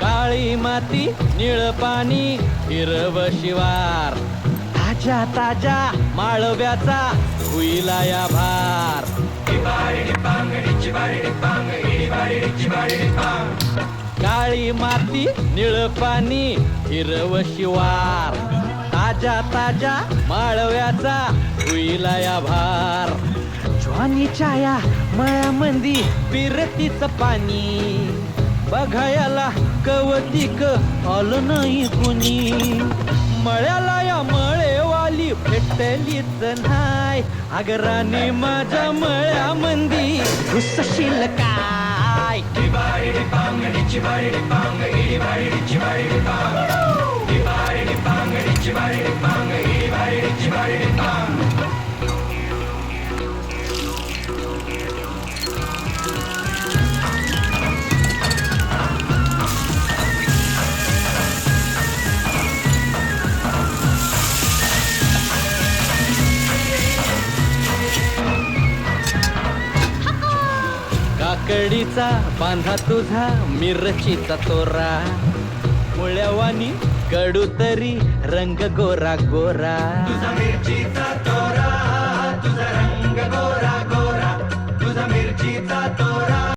काळी माती निळ पाणी हिरव शिवार. ताज्या ताज्या माळव्याचा हुईला या भार. काळी माती निळ पाणी हिरव शिवार. ताज्या ताज्या माळव्याचा होईला या भार. ज्वानीच्या या मळ्यामंदी पिरतीच पाणी. बघायला कवतिक आल नाही कुणी. मळ्याला या मळेवाली भेटलीच नाय अगराने माझ्या मळ्यामंदी घुसशील काय? काकडीचा बांधा तुझा मिरचीचा तोरा. मुळ्यावानी कडू तरी रंग गोरा गोरा.